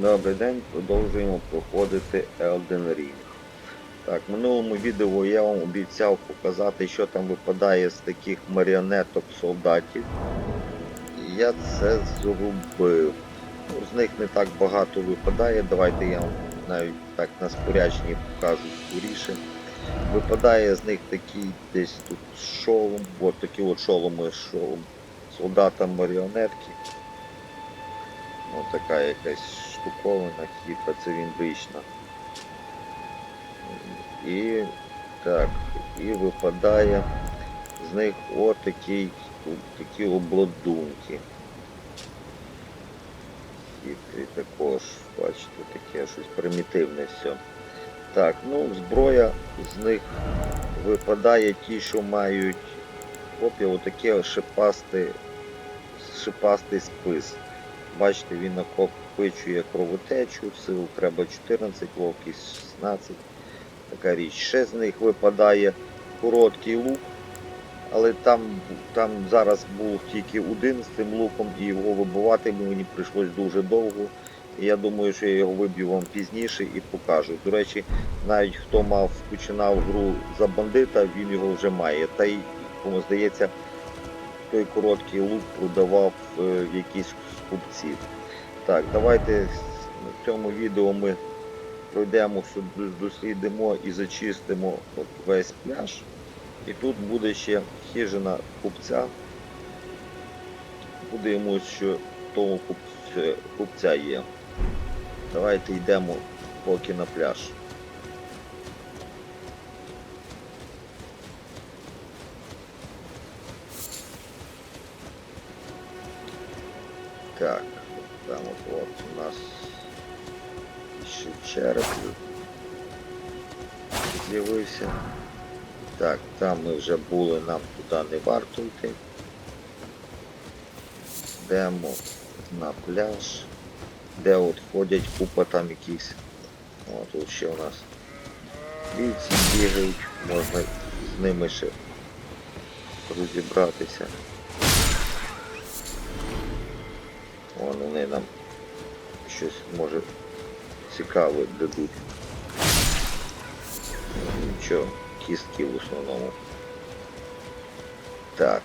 Добрий день, продовжуємо проходити Elden Ring. Так, в минулому відео я вам обіцяв показати, що там випадає з таких маріонеток солдатів. Я це зробив. Ну, з них не так багато випадає. Давайте я вам навіть так на спорядженні покажу скоріше. Випадає з них такий десь тут шолом, от такі от шоломи шолом солдата маріонетки. Ось така якась штуковина, хіпа, це він вийшла. І так, і випадає з них отакий, такі обладунки. Хитрі також, бачите, таке щось примітивне все. Так, ну зброя з них випадає ті, що мають копія, отаке шипасте, шипастий спис. Бачите, він накопичує кровотечу, сил треба 14, ловкість 16. Така річ. Ще з них випадає короткий лук, але там, там зараз був тільки один з цим луком і його вибивати мені прийшлось дуже довго. Я думаю, що я його виб'ю вам пізніше і покажу. До речі, навіть хто мав починав гру за бандита, він його вже має. Та й, кому здається, той короткий лук продавав е, в якісь купців. Так, давайте в цьому відео ми пройдемо, дослідимо і зачистимо от весь пляж. І тут буде ще хижина купця. Подивимось, що купця, купця є. Давайте йдемо поки на пляж. Так, там от, от у нас ще череп з'явився. Так, там ми вже були, нам туди не варто йти. Йдемо на пляж, де от ходять купа там якісь. О, тут ще у нас бійці бігають, можна з ними ще розібратися. Вон вони нам щось може цікаве дадуть. Ну, Нічого, кістки в основному. Так.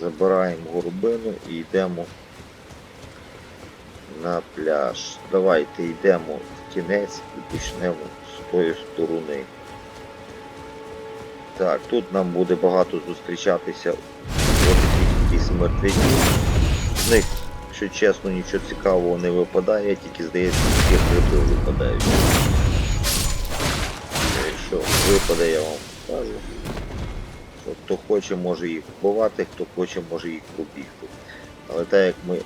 Забираємо горбину і йдемо на пляж. Давайте йдемо в кінець і почнемо з тої сторони. Так, тут нам буде багато зустрічатися якісь мертвяків. З них, якщо чесно, нічого цікавого не випадає, тільки здається, такі гриби випадають. Якщо випаде, я вам. Що Хто хоче, може їх вбивати, хто хоче, може їх побігти. Але так як ми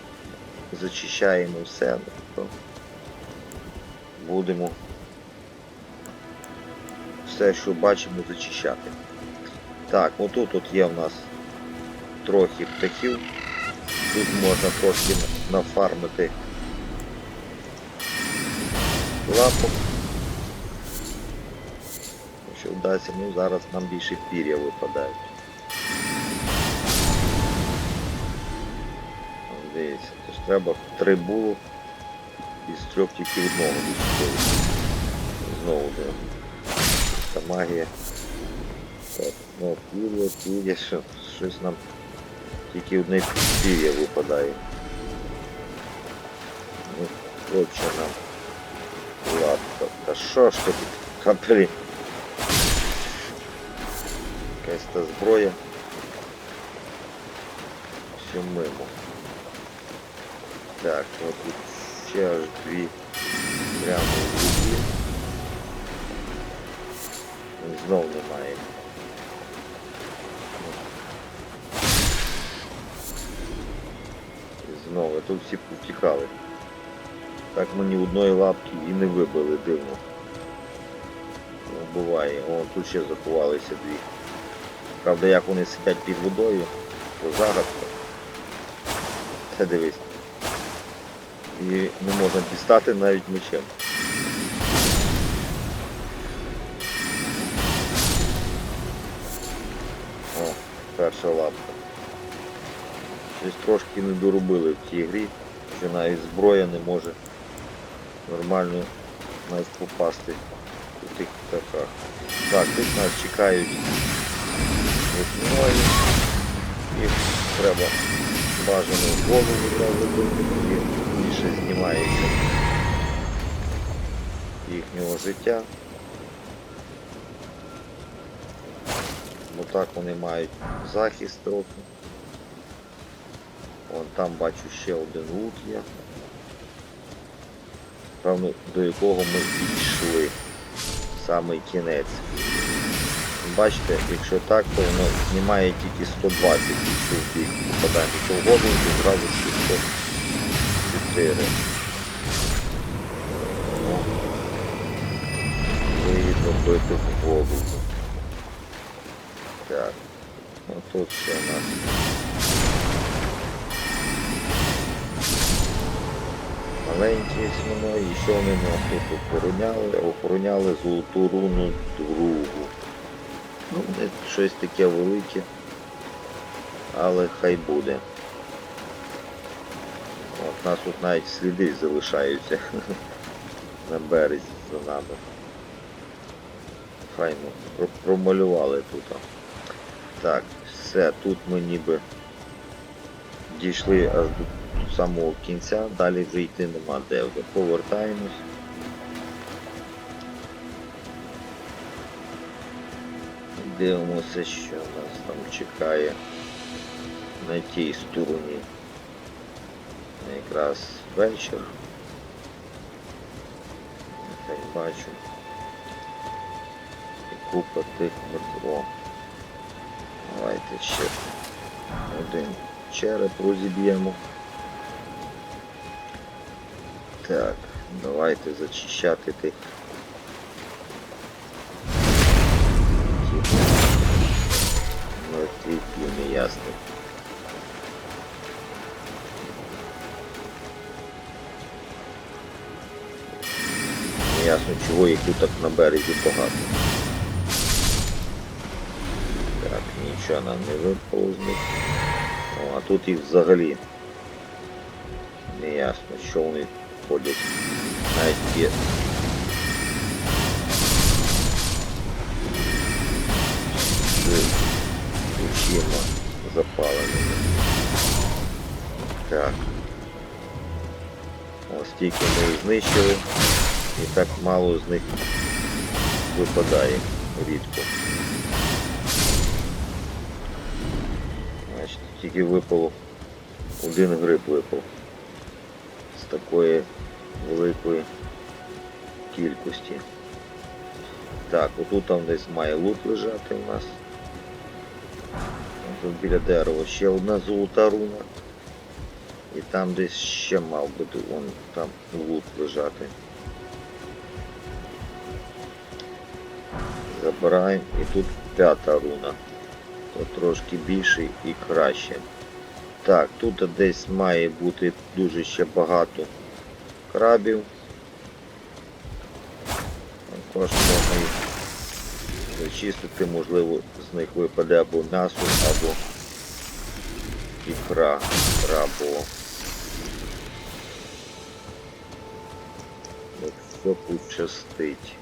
зачищаємо все, то будемо все, що бачимо, зачищати. Так, отут от є в нас трохи птахів. Тут можна трошки нафармити лапок. Якщо вдасться, ну зараз нам більше пір'я випадають. Дивіться, тож треба три було із трьох тільки одного відчули. Знову де. Та магія. Так, ну, пір'я, пір'я, що, щось нам тільки одне пір'я випадає. Ну, хоче нам. Ладно, та що ж тут? Капелі. Якась та зброя. Все мимо. Так, от тут ще аж дві всі повтікали. Так мені одної лапки і не вибили дивно. Ну, буває. О, тут ще заховалися дві. Правда, як вони сидять під водою, то загадка. Це дивись. І не можна дістати навіть мечем. О, перша лапка. Щось трошки не доробили в цій грі, що навіть зброя не може нормально навіть попасти у тих птахах. Так, тут нас чекають весною. Їх треба бажано в голову бити, тоді більше знімається їхнього життя. Бо так вони мають захист трохи. Вон там бачу ще один лут є. Певно, до якого ми дійшли. Самий кінець. Бачите, якщо так, то воно знімає тільки 120 якщо в бік попадання. То в голову то зразу 604. Ну, Вигідно бити в голову. Так. Ну тут ще у нас. Маленькі воно, і що вони нас тут охороняли? Охороняли золоту руну другу. Ну, не щось таке велике, але хай буде. От нас тут навіть сліди залишаються на березі за нами. Файно про- промалювали тут. Так, все, тут ми ніби дійшли аж до самого кінця, далі вже йти нема де. Вже повертаємось. Дивимося, що нас там чекає на тій стороні. Якраз вечір. Так бачу. І купа тих метро. Давайте ще один череп розіб'ємо. Так, давайте зачищати тих. Мертвяків неясних. Неясно, чого їх тут на березі багато. Так, нічого нам не випало. О, а тут їх взагалі не ясно, що вони ходять. Навіть є. З запаленими. Так. Ось тільки ми їх знищили і так мало з них випадає рідко. Значить, тільки випало один гриб випав такої великої кількості. Так, отут там десь має лут лежати у нас. Тут біля дерева ще одна золота руна. І там десь ще мав бути вон там лут лежати. Забираємо і тут п'ята руна. То трошки більше і краще. Так, тут десь має бути дуже ще багато крабів. Також можна їх зачистити, можливо, з них випаде або м'ясо, або ікра крабова. Якщо пощастить.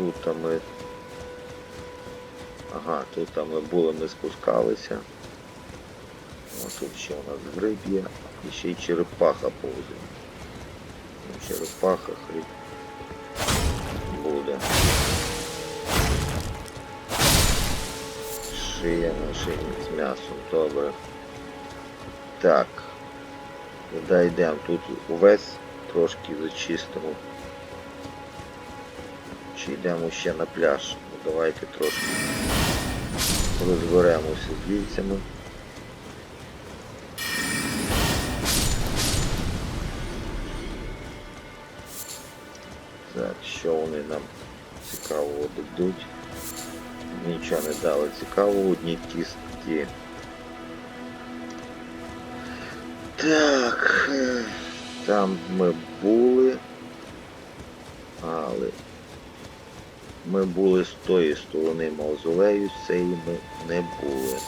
Тут там ми. Ага, тут там ми були, ми спускалися. О, тут ще у нас гриб є. І ще й черепаха повзає. Ну, Черепаха хріб буде. Шия на шині з м'ясом, добре. Так. Куди йдемо? Тут увесь трошки зачистимо. Чи йдемо ще на пляж? Ну, давайте трошки розберемося з вільцями. Так, що вони нам цікавого дадуть? Нічого не дали цікавого, одні кістки. Так, е, там ми були, але ми були з тої сторони мавзолею, цієї ми не були.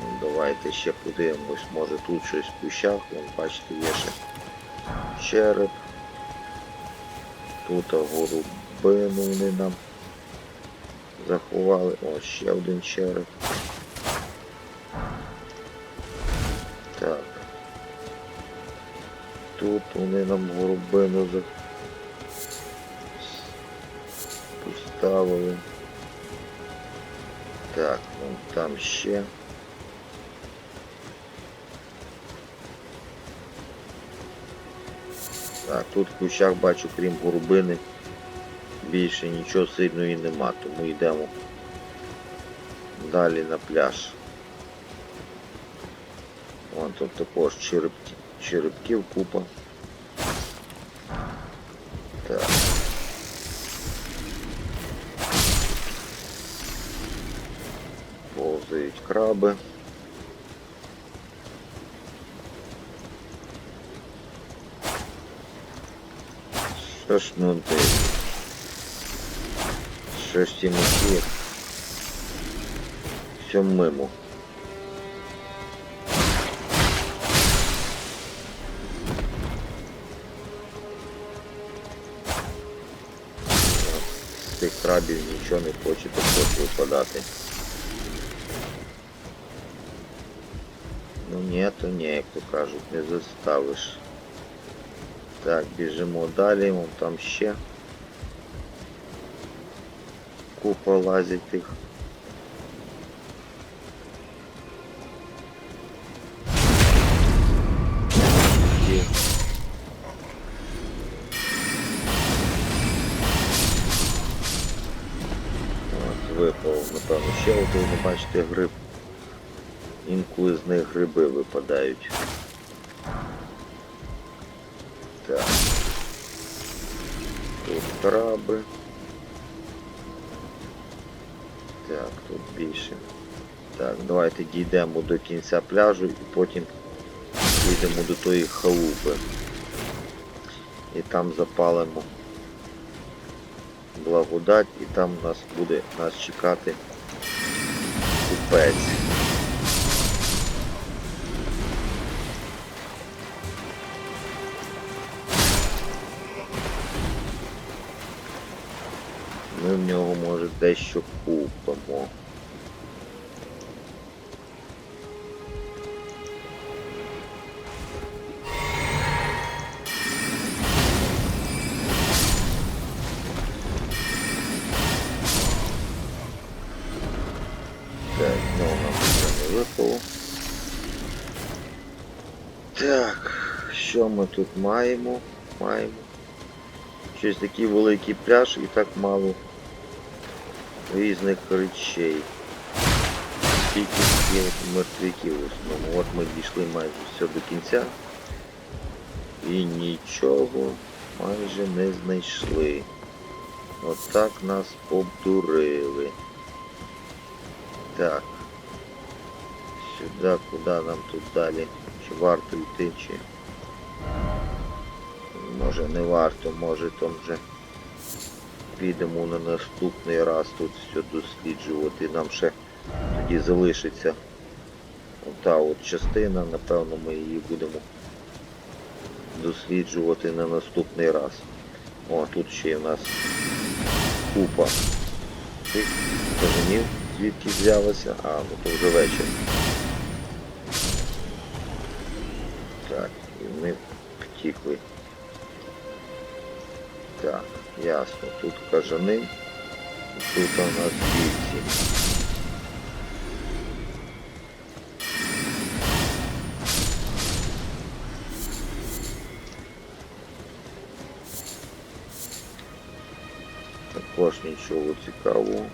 Ну, давайте ще подивимось, може тут щось в кущах, вон бачите, є ще череп. Тут горубину вони нам заховали. О, ще один череп. Так. Тут вони нам горобину за... поставили. Так, вон там ще. Так, тут в кущах бачу, крім горбини, більше нічого сильного і нема, тому йдемо далі на пляж. Вон тут також черепки, черепків купа. Краби. Що ж ну ти? Що ж ті мухи? Все мимо. З цих крабів нічого не хоче випадати. Ні, то ні, як то кажуть, не заставиш. Так, біжимо далі, вон там ще купа лазить. Є. От, випав, напевно, ще один, бачите, гриб. Інколи з них гриби випадають. Так. Тут краби. Так, тут більше. Так, давайте дійдемо до кінця пляжу і потім підемо до тої халупи. І там запалимо благодать і там нас буде нас чекати купець. Дещо купимо. Так, ну у нас не випало. Так, що ми тут маємо? Маємо. Щось такий великий пляж і так мало різних речей. Тільки є в основному. От ми дійшли майже все до кінця. І нічого майже не знайшли. От так нас обдурили. Так. Сюди, куди нам тут далі? Чи варто йти, чи... Може не варто, може там вже підемо на наступний раз тут все досліджувати. Нам ще тоді залишиться ота от частина, напевно ми її будемо досліджувати на наступний раз. О, тут ще у нас купа цих кажанів, звідки взялося. А, ну то вже вечір. Так, і вони втікли. Так, ясно. Тут кажани, тут у нас діти. Також нічого цікавого.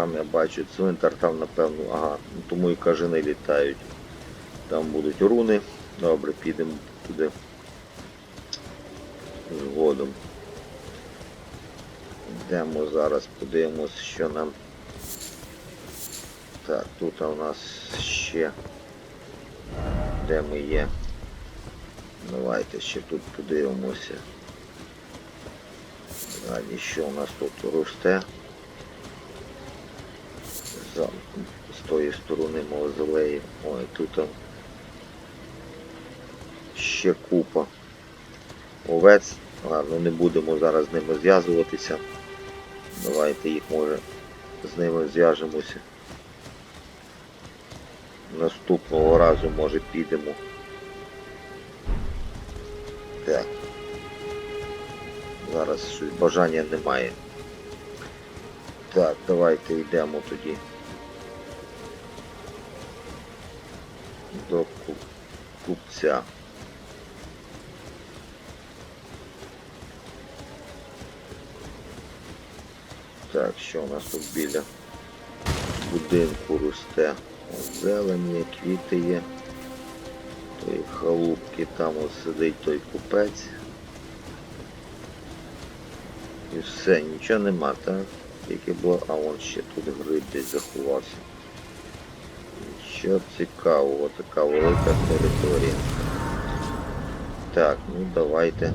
Там я бачу цвинтар, там напевно, ага, ну, тому і кажани літають. Там будуть руни. Добре, підемо туди. згодом. Йдемо зараз, подивимось, що нам. Так, тут у нас ще. Де ми є? Давайте ще тут подивимося. Далі що у нас тут росте? За, з тої сторони мавзолеї. Ой, тут он ще купа овець. Ладно, не будемо зараз з ними зв'язуватися. Давайте їх може з ними зв'яжемося. Наступного разу може підемо. Так. Зараз щось бажання немає. Так, давайте йдемо тоді. До купця. Так, що у нас тут біля будинку росте? Є, квіти є. Тої халупки, там ось сидить той купець. І все, нічого нема, так? Тільки було, а вон ще тут гриб десь заховався. Що цікавого, така велика територія. Так, ну давайте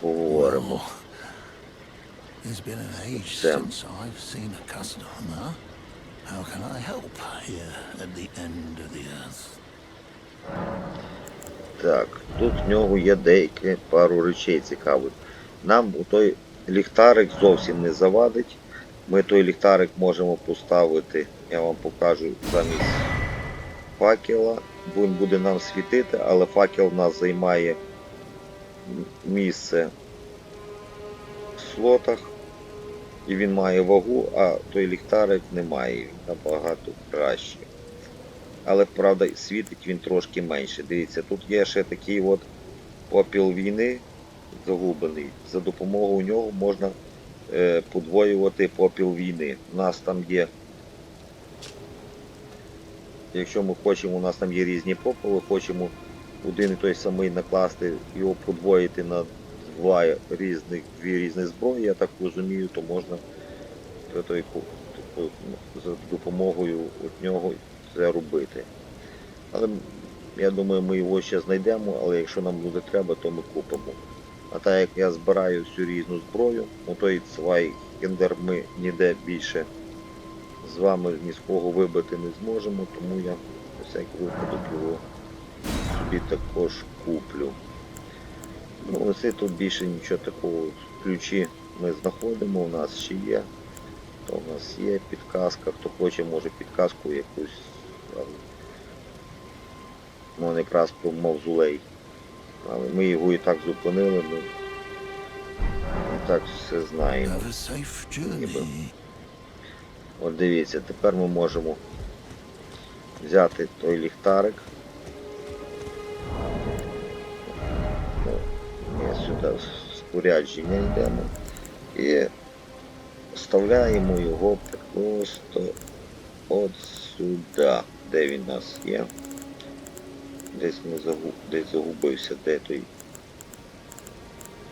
поговоримо. It's been an age since I've seen a customer. How can I help here at the end of the earth? Так, тут в нього є деякі пару речей цікавих. Нам у той ліхтарик зовсім не завадить. Ми той ліхтарик можемо поставити, я вам покажу замість факела. Він буде нам світити, але факел в нас займає місце в слотах. І він має вагу, а той ліхтарик не має. Він набагато краще. Але правда світить він трошки менше. Дивіться, тут є ще такий от попіл війни загублений. За допомогою нього можна подвоювати попіл війни. У нас там є. Якщо ми хочемо, у нас там є різні попели, хочемо один і той самий накласти, його подвоїти на два різних, дві різні зброї, я так розумію, то можна типу, за допомогою от нього це робити. Але я думаю, ми його ще знайдемо, але якщо нам буде треба, то ми купимо. А так як я збираю всю різну зброю, ну той свай кендер ми ніде більше з вами ні з кого вибити не зможемо, тому я всякий випадок його собі також куплю. Ну, ось тут більше нічого такого. Ключі ми знаходимо, у нас ще є. То у нас є підказка, хто хоче, може підказку якусь. Ну, якраз про мавзулей. Але ми його і так зупинили, ми і так все знаємо. Journey. От дивіться, тепер ми можемо взяти той ліхтарик. Ну, Ми сюди в спорядження йдемо і вставляємо його просто от сюди, де він у нас є. Десь ми загуб... десь загубився, де той.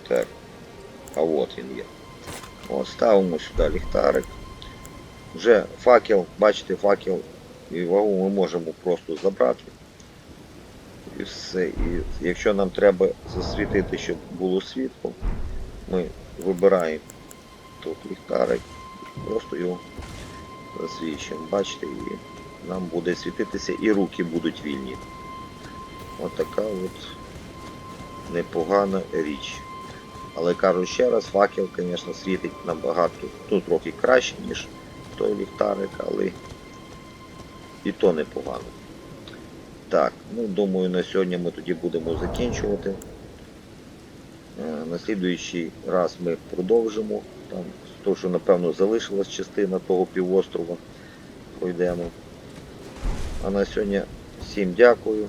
Так. А от він є. От, ставимо сюди ліхтарик. Вже факел, бачите, факел і вагу ми можемо просто забрати. І все. І якщо нам треба засвітити, щоб було світло, ми вибираємо тут ліхтарик, просто його засвічуємо. Бачите, і нам буде світитися і руки будуть вільні. Отака от непогана річ. Але кажу ще раз, факел, звісно, світить набагато, ну трохи краще, ніж той ліхтарик, але і то непогано. Так, ну думаю, на сьогодні ми тоді будемо закінчувати. Е, На раз ми продовжимо. Там, то, що напевно залишилась частина того півострова, пройдемо. А на сьогодні всім дякую,